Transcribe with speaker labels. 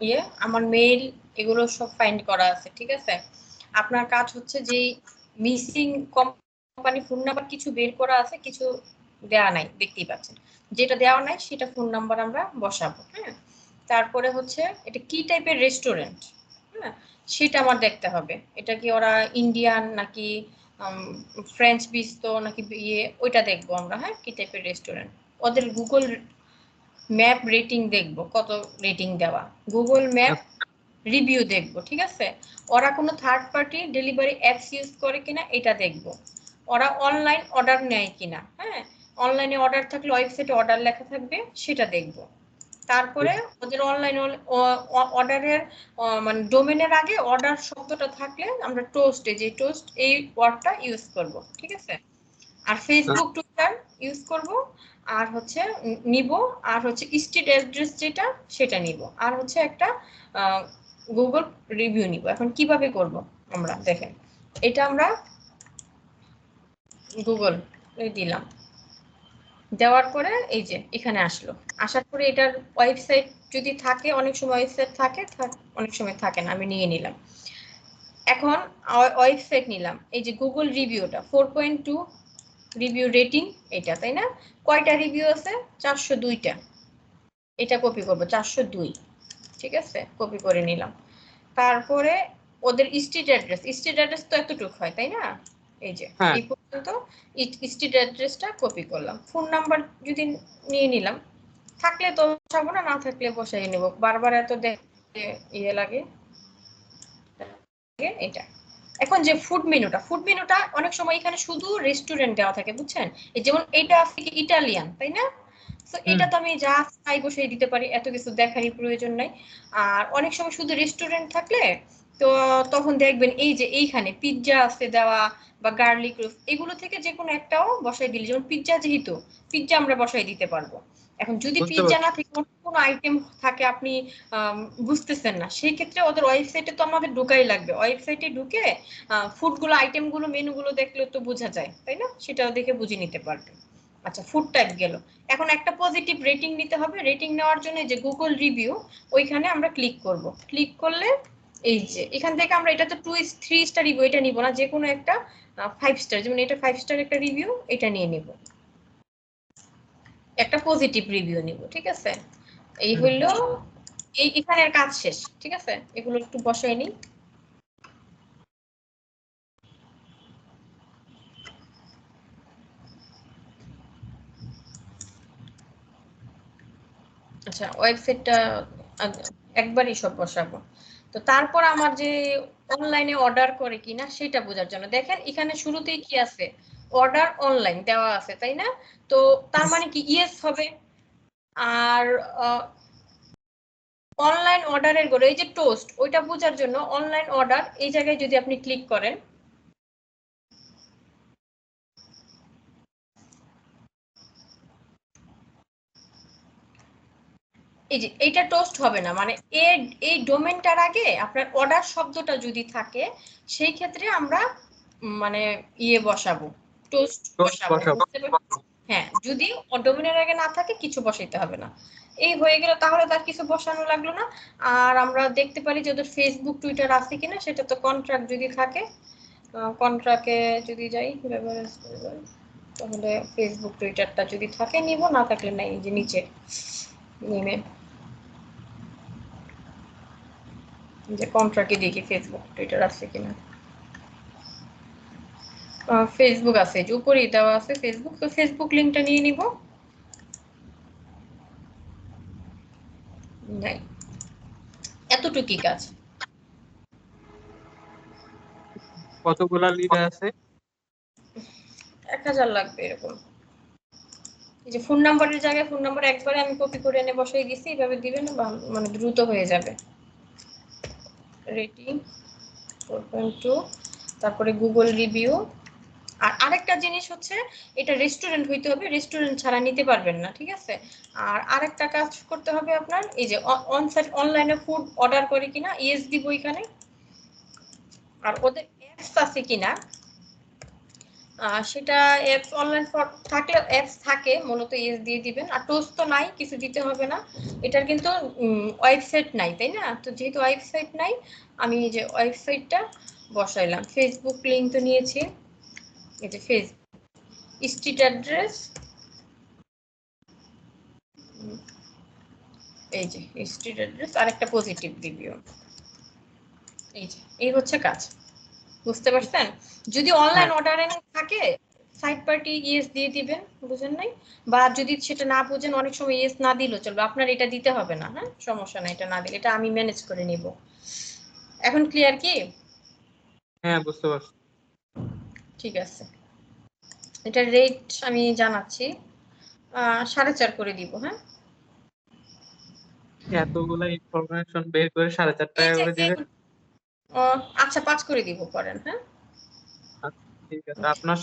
Speaker 1: ইয়ে আমার মেইল এগুলো সব ফাইন্ড করা আছে, ঠিক আছে? আপনার কাজ হচ্ছে যে মিসিং কোম্পানি ফোন নাম্বার কিছু বের করা আছে, কিছু দেওয়া নাই, দেখতেই পাচ্ছেন। যেটা দেওয়া নাই, সেটা ফোন নাম্বার আমরা বসাবো হ্যাঁ? তারপরে হচ্ছে, এটা কি টাইপের রেস্টুরেন্ট হ্যাঁ? সেটা আমার দেখতে হবে। এটা কি ওরা ইন্ডিয়ান নাকি ফ্রেঞ্চ বিস্তো নাকি ইয়ে ওইটা দেখব আমরা হ্যাঁ? কি টাইপের রেস্টুরেন্ট ওদের গুগল ম্যাপ রেটিং দেখব কত রেটিং দেওয়া। গুগল ম্যাপ রিভিউ দেখব ঠিক আছে? ওরা কোনো third party delivery apps use করে কিনা এটা দেখব। ওরা অনলাইন অর্ডার নেয় কিনা হ্যাঁ? অনলাইনে অর্ডার থাকলে ওয়েবসাইটে অর্ডার লেখা থাকবে সেটা দেখব। তারপরে ওদের অনলাইন অর্ডারের মানে ডোমেনের আগে অর্ডার শব্দটা থাকলে আমরা টোস্টে যে টোস্ট এই ওয়ার্ডটা ইউজ করব ঠিক আছে? আর ফেসবুক টুইটার ইউজ করব, আর হচ্ছে নিব, আর হচ্ছে স্ট্রিট অ্যাড্রেস যেটা, সেটা নিব। আর হচ্ছে একটা গুগল রিভিউ নিব। এখন কীভাবে করব আমরা দেখেন। এটা আমরা গুগল দিলাম। দেওয়ার পরে এই যে এখানে আসলো। আসার পরে এটার ওয়েবসাইট যদি থাকে, অনেক সময় ওয়েবসাইট থাকে অনেক সময় থাকে না, আমি নিয়ে নিলাম। এখন ওয়েবসাইট নিলাম। এই যে গুগল রিভিউটা four point two review rating এটা তাই না? কয়টা রিভিউ আছে? চারশো দুইটা। এটা কপি করব চারশো দুই। ঠিক আছে? কপি করে নিলাম। তারপরে ওদের স্ট্রিট অ্যাড্রেস স্ট্রিট অ্যাড্রেস তো এতটুকু হয় তাই না? এই যে
Speaker 2: হ্যাঁ।
Speaker 1: এই পর্যন্ত স্ট্রিট অ্যাড্রেসটা কপি করলাম। ফোন নাম্বার যদি নিয়ে নিলাম থাকলে তো বসাবো না না থাকলে বসাই নেব। বারবার এত দেখতে ইয়ে লাগে এটা। এখন যে ফুড মেনুটা ফুড মেনুটা অনেক সময় এখানে শুধু রেস্টুরেন্ট দেওয়া থাকে বুঝছেন? এই যেমন এটা ইটালিয়ান তাই না? তো এটা তো আমি যা চাই বসে দিতে পারি এত কিছু দেখারই প্রয়োজন নাই। আর অনেক সময় শুধু রেস্টুরেন্ট থাকলে তো তখন দেখবেন এই যে এইখানে পিৎজা আছে দেওয়া বা গার্লিক রোস এগুলো থেকে যে কোনো একটাও বসাই দিলে যেমন পিৎজা যেহেতু পিৎজা আমরা বসাই দিতে পারব। এখন যদি পিৎজা না থেকে অন্য কোনো আইটেম থাকে আপনি বুঝতেছেন না সেই ক্ষেত্রে ওদের ওয়েবসাইটে তো আমাদের ঢুকাই লাগবে। ওয়েবসাইটে ঢুকে ফুডগুলো আইটেমগুলো মেনুগুলো দেখলে তো বোঝা যায় তাই না? সেটাও দেখে বুঝে নিতে পারবে। আচ্ছা ফুড টাইপ গেল। এখন একটা পজিটিভ রেটিং নিতে হবে। রেটিং নেওয়ার জন্য যে গুগল রিভিউ ওইখানে আমরা ক্লিক করব। ক্লিক করলে এই যে এখান থেকে আমরা এটা তো টু থ্রি স্টার রিভিউ এটা নিব না যে কোনো একটা ফাইভ স্টার যেমন এটা ফাইভ স্টার একটা রিভিউ এটা নিয়ে নিব। একটা পজিটিভ রিভিউ নিব, ঠিক আছে? এই হইল, এই এখানের কাজ শেষ, ঠিক আছে? এগুলো একটু বসাই নিই। আচ্ছা ওয়েবসাইটটা একবারই সব বসাবো। তো তারপর আমার যে অনলাইনে অর্ডার করে কিনা, সেটা বোঝার জন্য। দেখেন, এখানে শুরুতেই কি আছে? অর্ডার অনলাইন দেওয়া আছে তাই না? তো তার মানে কি? ইয়েস হবে। আর অনলাইন অর্ডারের গড়ে এই যে টোস্ট ওইটা বোঝার জন্য অনলাইন অর্ডার এই জায়গায় যদি আপনি ক্লিক করেন এই যে এইটা টোস্ট হবে না। মানে এর এই ডোমেনটার আগে আপনার অর্ডার শব্দটা যদি থাকে সেই ক্ষেত্রে আমরা মানে ইয়ে বসাবো। টোস্ট বসাবো। হ্যাঁ যদি ডোমেনের আগে না থাকে কিছু বসাইতে হবে না। এই হয়ে গেল তাহলে তার কিছু বসানো লাগল না। আর আমরা দেখতে পারি যে ওদের ফেসবুক টুইটার আছে কিনা সেটা তো কন্ট্রাক্ট যদি থাকে কন্ট্রাক্টে যদি যাই তাহলে ফেসবুক টুইটারটা যদি থাকে নিব না থাকলে নাই যে নিচে নেমে। যে কন্ট্রাক্টে দেখি ফেসবুক টুইটার আছে কিনা। ফেসবুক আছে যে উপরেই দেওয়া আছে ফেসবুক তো ফেসবুক লিঙ্কটা নিয়ে নিব। নাই এতটুকুই কাজ।
Speaker 2: কতগুলা লিডার আছে?
Speaker 1: এক হাজার লাগবে এরকম। এই যে ফোন নাম্বারের জায়গায় ফোন নাম্বার একবারে আমি কপি করে এনে বসাই দিছি এইভাবে দিবেন মানে দ্রুত হয়ে যাবে। রেটিং ফোর পয়েন্ট টু তারপরে গুগল রিভিউ আর আরেকটা জিনিস হচ্ছে, এটা রেস্টুরেন্ট হইতে হবে রেস্টুরেন্ট ছাড়া নিতে পারবেন না, ঠিক আছে? আর আরেকটা কাজ করতে হবে আপনার, এই যে অন সাইট অনলাইনে ফুড অর্ডার করে কিনা ইএস দিব এখানে। আর ওদের অ্যাপস আছে কিনা সেটা অ্যাপস অনলাইন থাকলে অ্যাপস থাকে, মূলত ইয়েস দিয়ে দিবেন। আর টোস তো নাই, কিছু দিতে হবে না। এটার কিন্তু ওয়েবসাইট নাই, তাই না? তো যেহেতু ওয়েবসাইট নাই, আমি যে ওয়েবসাইটটা বসাইলাম। ফেসবুক লিঙ্ক তো নিয়েছি। এই যে ফেস স্ট্রিট অ্যাড্রেস এই যে স্ট্রিট অ্যাড্রেস আর একটা পজিটিভ রিভিউ এই যে এই হচ্ছে কাজ। বুঝতে পারছেন? যদি অনলাইন অর্ডারিং থাকে সাইড পার্টি ইয়েস দিয়ে দিবেন বুঝেন নাই? বা যদি সেটা না বুঝেন অনেক সময় ইয়েস না দিলেও চলবে। আপনার এটা দিতে হবে না হ্যাঁ? সমস্যা না এটা না দিলে এটা আমি ম্যানেজ করে নিব। এখন ক্লিয়ার কি?
Speaker 2: হ্যাঁ বুঝতে পারছি।
Speaker 1: ঠিক আছে। এটা রেট আমি জানাচ্ছি সাড়ে চার করে দিব হ্যাঁ?
Speaker 2: এতগুলা ইনফরমেশন বের করে সাড়ে চার টাকা করে দিবেন
Speaker 1: আচ্ছা পাঁচ করে দিব করেন হ্যাঁ?
Speaker 2: ঠিক আছে। আপনার